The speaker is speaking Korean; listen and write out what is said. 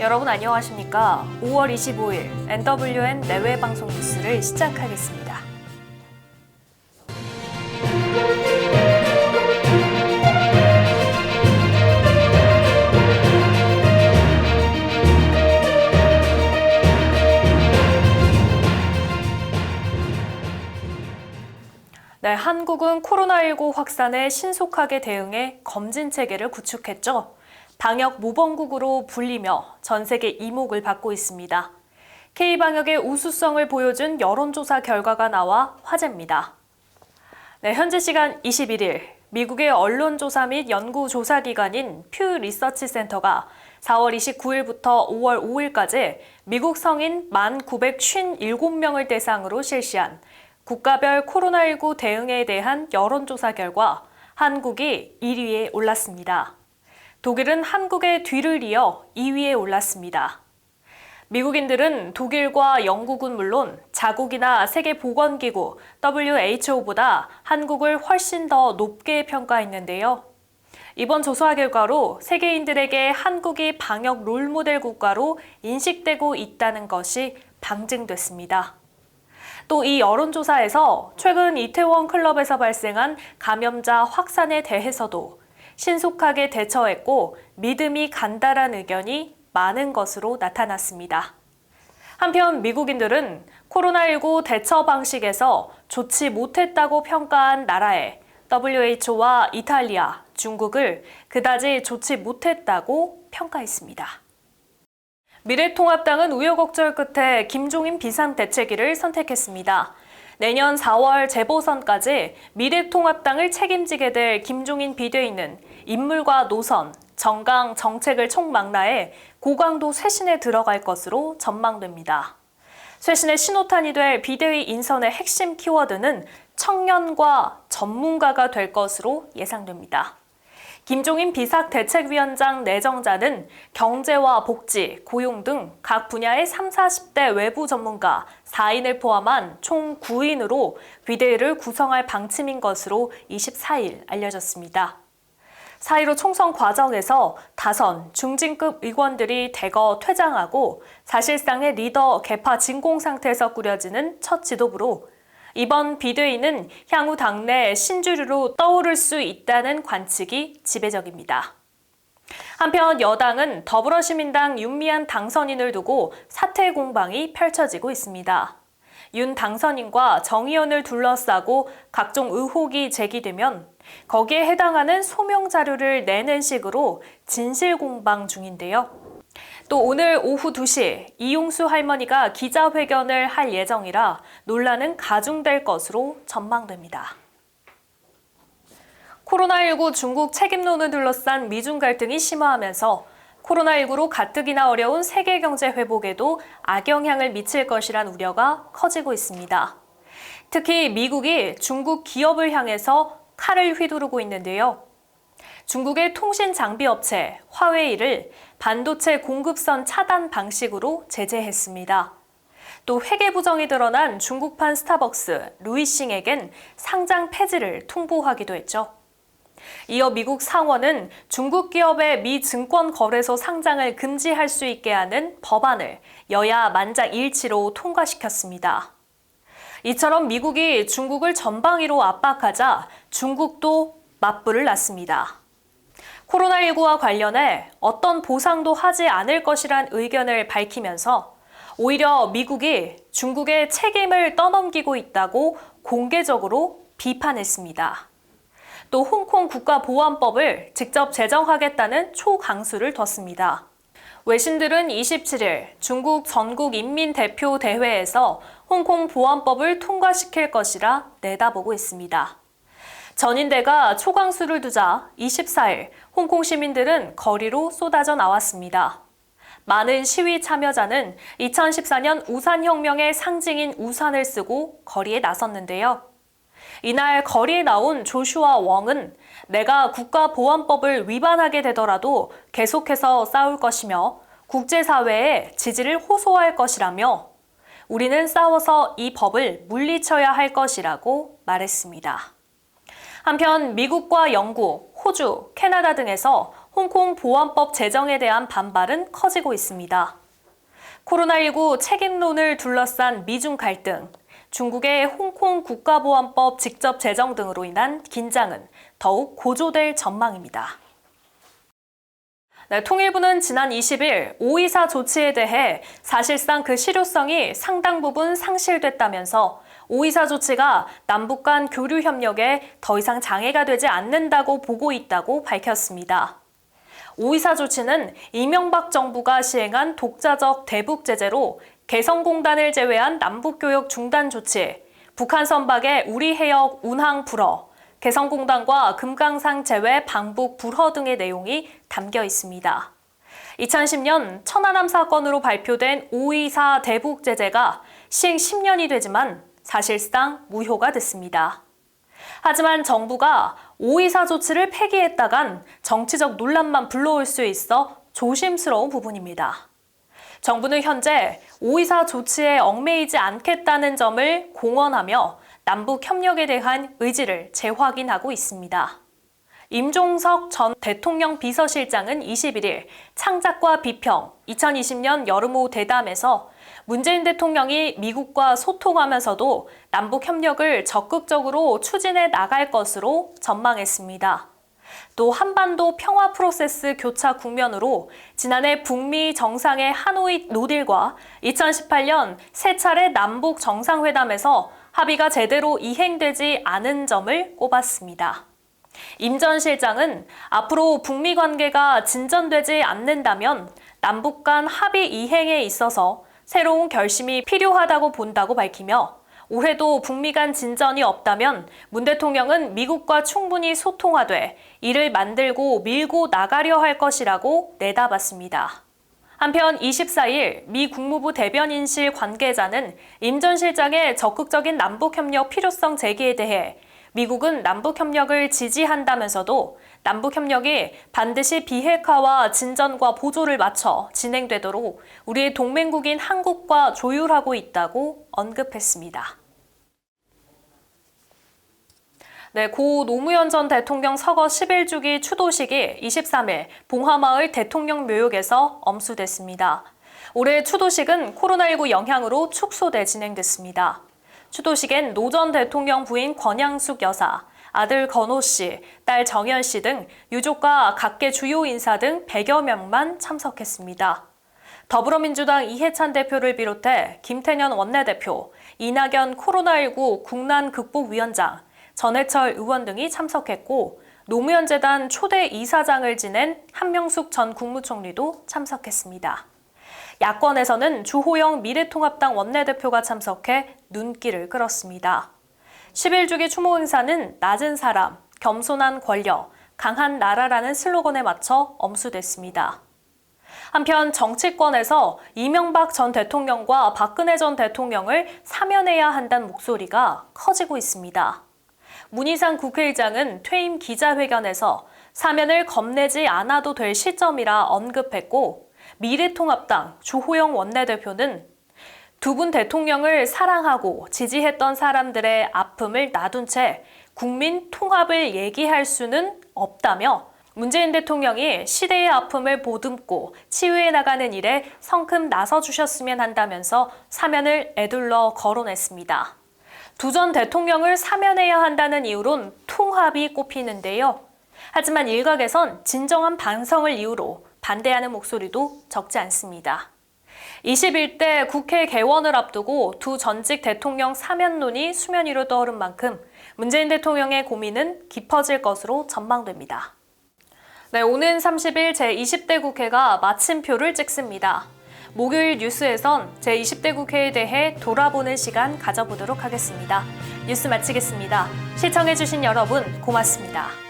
여러분 안녕하십니까? 5월 25일 NWN 내외 방송 뉴스를 시작하겠습니다. 네, 한국은 코로나19 확산에 신속하게 대응해 검진 체계를 구축했죠. 방역 모범국으로 불리며 전 세계 이목을 받고 있습니다. K방역의 우수성을 보여준 여론조사 결과가 나와 화제입니다. 네, 현재 시간 21일 미국의 언론조사 및 연구조사기관인 퓨 리서치 센터가 4월 29일부터 5월 5일까지 미국 성인 1,957명을 대상으로 실시한 국가별 코로나19 대응에 대한 여론조사 결과 한국이 1위에 올랐습니다. 독일은 한국의 뒤를 이어 2위에 올랐습니다. 미국인들은 독일과 영국은 물론 자국이나 세계보건기구 WHO보다 한국을 훨씬 더 높게 평가했는데요. 이번 조사 결과로 세계인들에게 한국이 방역 롤모델 국가로 인식되고 있다는 것이 방증됐습니다. 또 이 여론조사에서 최근 이태원 클럽에서 발생한 감염자 확산에 대해서도 신속하게 대처했고 믿음이 간다란 의견이 많은 것으로 나타났습니다. 한편 미국인들은 코로나19 대처 방식에서 좋지 못했다고 평가한 나라에 WHO와 이탈리아, 중국을 그다지 좋지 못했다고 평가했습니다. 미래통합당은 우여곡절 끝에 김종인 비상대책위를 선택했습니다. 내년 4월 재보선까지 미래통합당을 책임지게 될 김종인 비대위는 인물과 노선, 정강, 정책을 총망라해 고강도 쇄신에 들어갈 것으로 전망됩니다. 쇄신의 신호탄이 될 비대위 인선의 핵심 키워드는 청년과 전문가가 될 것으로 예상됩니다. 김종인 비상대책위원장 내정자는 경제와 복지, 고용 등 각 분야의 3, 40대 외부 전문가 4인을 포함한 총 9인으로 비대위를 구성할 방침인 것으로 24일 알려졌습니다. 4.15 총선 과정에서 다선, 중진급 의원들이 대거 퇴장하고 사실상의 리더 개파 진공 상태에서 꾸려지는 첫 지도부로 이번 비대위는 향후 당내 신주류로 떠오를 수 있다는 관측이 지배적입니다. 한편 여당은 더불어시민당 윤미한 당선인을 두고 사퇴 공방이 펼쳐지고 있습니다. 윤 당선인과 정 의원을 둘러싸고 각종 의혹이 제기되면 거기에 해당하는 소명 자료를 내는 식으로 진실 공방 중인데요. 또 오늘 오후 2시 이용수 할머니가 기자회견을 할 예정이라 논란은 가중될 것으로 전망됩니다. 코로나19 중국 책임론을 둘러싼 미중 갈등이 심화하면서 코로나19로 가뜩이나 어려운 세계 경제 회복에도 악영향을 미칠 것이란 우려가 커지고 있습니다. 특히 미국이 중국 기업을 향해서 칼을 휘두르고 있는데요. 중국의 통신 장비 업체 화웨이를 반도체 공급선 차단 방식으로 제재했습니다. 또 회계 부정이 드러난 중국판 스타벅스 루이싱에겐 상장 폐지를 통보하기도 했죠. 이어 미국 상원은 중국 기업의 미 증권 거래소 상장을 금지할 수 있게 하는 법안을 여야 만장일치로 통과시켰습니다. 이처럼 미국이 중국을 전방위로 압박하자 중국도 맞불을 놨습니다. 코로나19와 관련해 어떤 보상도 하지 않을 것이란 의견을 밝히면서 오히려 미국이 중국의 책임을 떠넘기고 있다고 공개적으로 비판했습니다. 또 홍콩 국가보안법을 직접 제정하겠다는 초강수를 뒀습니다. 외신들은 27일 중국 전국 인민대표 대회에서 홍콩 보안법을 통과시킬 것이라 내다보고 있습니다. 전인대가 초강수를 두자 24일 홍콩 시민들은 거리로 쏟아져 나왔습니다. 많은 시위 참여자는 2014년 우산혁명의 상징인 우산을 쓰고 거리에 나섰는데요. 이날 거리에 나온 조슈아 웡은 내가 국가보안법을 위반하게 되더라도 계속해서 싸울 것이며 국제사회에 지지를 호소할 것이라며 우리는 싸워서 이 법을 물리쳐야 할 것이라고 말했습니다. 한편 미국과 영국, 호주, 캐나다 등에서 홍콩 보안법 제정에 대한 반발은 커지고 있습니다. 코로나19 책임론을 둘러싼 미중 갈등, 중국의 홍콩 국가보안법 직접 제정 등으로 인한 긴장은 더욱 고조될 전망입니다. 네, 통일부는 지난 20일 524 조치에 대해 사실상 그 실효성이 상당 부분 상실됐다면서 524 조치가 남북 간 교류 협력에 더 이상 장애가 되지 않는다고 보고 있다고 밝혔습니다. 524 조치는 이명박 정부가 시행한 독자적 대북 제재로 개성공단을 제외한 남북교역 중단 조치, 북한 선박의 우리 해역 운항 불허, 개성공단과 금강산 제외 방북 불허 등의 내용이 담겨 있습니다. 2010년 천안함 사건으로 발표된 524 대북 제재가 시행 10년이 되지만 사실상 무효가 됐습니다. 하지만 정부가 524 조치를 폐기했다간 정치적 논란만 불러올 수 있어 조심스러운 부분입니다. 정부는 현재 524 조치에 얽매이지 않겠다는 점을 공언하며 남북 협력에 대한 의지를 재확인하고 있습니다. 임종석 전 대통령 비서실장은 21일 창작과 비평 2020년 여름호 대담에서 문재인 대통령이 미국과 소통하면서도 남북 협력을 적극적으로 추진해 나갈 것으로 전망했습니다. 또 한반도 평화 프로세스 교차 국면으로 지난해 북미 정상의 하노이 노딜과 2018년 세 차례 남북 정상회담에서 합의가 제대로 이행되지 않은 점을 꼽았습니다. 임 전 실장은 앞으로 북미 관계가 진전되지 않는다면 남북 간 합의 이행에 있어서 새로운 결심이 필요하다고 본다고 밝히며 올해도 북미 간 진전이 없다면 문 대통령은 미국과 충분히 소통하되 이를 만들고 밀고 나가려 할 것이라고 내다봤습니다. 한편 24일 미 국무부 대변인실 관계자는 임 전 실장의 적극적인 남북협력 필요성 제기에 대해 미국은 남북협력을 지지한다면서도 남북협력이 반드시 비핵화와 진전과 보조를 맞춰 진행되도록 우리의 동맹국인 한국과 조율하고 있다고 언급했습니다. 네, 고 노무현 전 대통령 서거 11주기 추도식이 23일 봉화마을 대통령 묘역에서 엄수됐습니다. 올해 추도식은 코로나19 영향으로 축소돼 진행됐습니다. 추도식엔 노 전 대통령 부인 권양숙 여사, 아들 건호 씨, 딸 정연 씨등 유족과 각계 주요 인사 등 100여 명만 참석했습니다. 더불어민주당 이해찬 대표를 비롯해 김태년 원내대표, 이낙연 코로나19 국난 극복위원장, 전해철 의원 등이 참석했고 노무현 재단 초대 이사장을 지낸 한명숙 전 국무총리도 참석했습니다. 야권에서는 주호영 미래통합당 원내대표가 참석해 눈길을 끌었습니다. 11주기 추모 행사는 낮은 사람, 겸손한 권력, 강한 나라라는 슬로건에 맞춰 엄수됐습니다. 한편 정치권에서 이명박 전 대통령과 박근혜 전 대통령을 사면해야 한다는 목소리가 커지고 있습니다. 문희상 국회의장은 퇴임 기자회견에서 사면을 겁내지 않아도 될 시점이라 언급했고 미래통합당 주호영 원내대표는 두 분 대통령을 사랑하고 지지했던 사람들의 아픔을 놔둔 채 국민 통합을 얘기할 수는 없다며 문재인 대통령이 시대의 아픔을 보듬고 치유해 나가는 일에 성큼 나서 주셨으면 한다면서 사면을 애둘러 거론했습니다. 두 전 대통령을 사면해야 한다는 이유론 통합이 꼽히는데요. 하지만 일각에선 진정한 반성을 이유로 반대하는 목소리도 적지 않습니다. 21대 국회 개원을 앞두고 두 전직 대통령 사면론이 수면 위로 떠오른 만큼 문재인 대통령의 고민은 깊어질 것으로 전망됩니다. 네, 오는 30일 제20대 국회가 마침표를 찍습니다. 목요일 뉴스에선 제20대 국회에 대해 돌아보는 시간 가져보도록 하겠습니다. 뉴스 마치겠습니다. 시청해주신 여러분 고맙습니다.